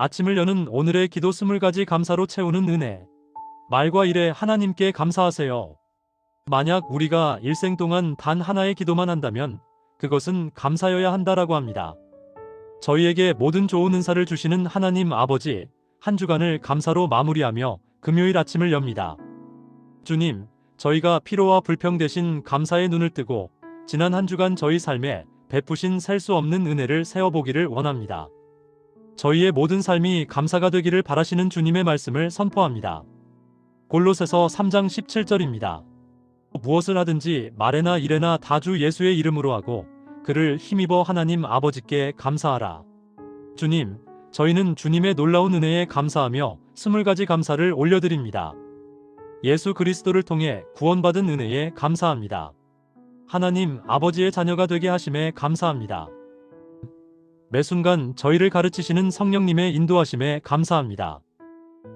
아침을 여는 오늘의 기도 스물 가지 감사로 채우는 은혜. 말과 일에 하나님께 감사하세요. 만약 우리가 일생 동안 단 하나의 기도만 한다면 그것은 감사여야 한다라고 합니다. 저희에게 모든 좋은 은사를 주시는 하나님 아버지, 한 주간을 감사로 마무리하며 금요일 아침을 엽니다. 주님, 저희가 피로와 불평 대신 감사의 눈을 뜨고 지난 한 주간 저희 삶에 베푸신 셀 수 없는 은혜를 세어보기를 원합니다. 저희의 모든 삶이 감사가 되기를 바라시는 주님의 말씀을 선포합니다. 골로새서 3장 17절입니다. 무엇을 하든지 말에나 일에나 다 주 예수의 이름으로 하고 그를 힘입어 하나님 아버지께 감사하라. 주님, 저희는 주님의 놀라운 은혜에 감사하며 스물 가지 감사를 올려드립니다. 예수 그리스도를 통해 구원받은 은혜에 감사합니다. 하나님 아버지의 자녀가 되게 하심에 감사합니다. 매 순간 저희를 가르치시는 성령님의 인도하심에 감사합니다.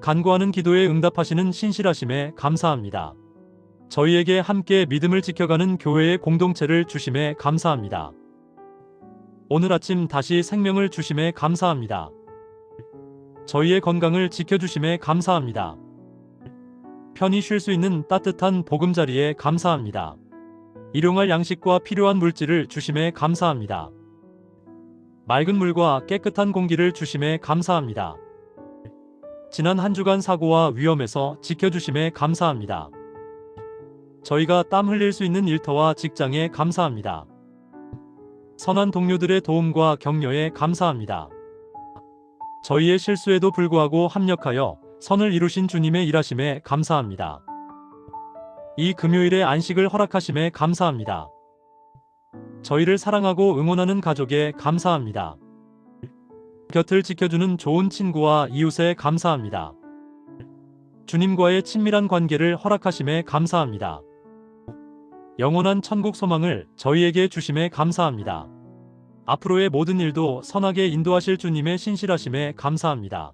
간구하는 기도에 응답하시는 신실하심에 감사합니다. 저희에게 함께 믿음을 지켜가는 교회의 공동체를 주심에 감사합니다. 오늘 아침 다시 생명을 주심에 감사합니다. 저희의 건강을 지켜주심에 감사합니다. 편히 쉴 수 있는 따뜻한 보금자리에 감사합니다. 일용할 양식과 필요한 물질을 주심에 감사합니다. 맑은 물과 깨끗한 공기를 주심에 감사합니다. 지난 한 주간 사고와 위험에서 지켜주심에 감사합니다. 저희가 땀 흘릴 수 있는 일터와 직장에 감사합니다. 선한 동료들의 도움과 격려에 감사합니다. 저희의 실수에도 불구하고 합력하여 선을 이루신 주님의 일하심에 감사합니다. 이 금요일에 안식을 허락하심에 감사합니다. 저희를 사랑하고 응원하는 가족에 감사합니다. 곁을 지켜주는 좋은 친구와 이웃에 감사합니다. 주님과의 친밀한 관계를 허락하심에 감사합니다. 영원한 천국 소망을 저희에게 주심에 감사합니다. 앞으로의 모든 일도 선하게 인도하실 주님의 신실하심에 감사합니다.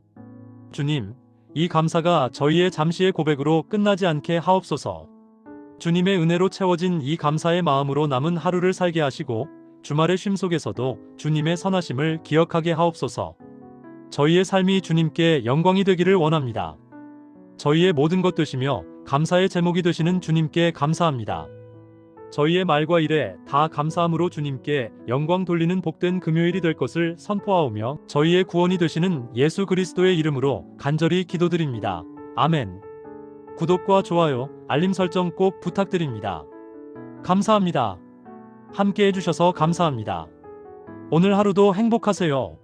주님, 이 감사가 저희의 잠시의 고백으로 끝나지 않게 하옵소서. 주님의 은혜로 채워진 이 감사의 마음으로 남은 하루를 살게 하시고 주말의 쉼 속에서도 주님의 선하심을 기억하게 하옵소서. 저희의 삶이 주님께 영광이 되기를 원합니다. 저희의 모든 것 되시며 감사의 제목이 되시는 주님께 감사합니다. 저희의 말과 일에 다 감사함으로 주님께 영광 돌리는 복된 금요일이 될 것을 선포하오며 저희의 구원이 되시는 예수 그리스도의 이름으로 간절히 기도드립니다. 아멘. 구독과 좋아요, 알림 설정 꼭 부탁드립니다. 감사합니다. 함께 해주셔서 감사합니다. 오늘 하루도 행복하세요.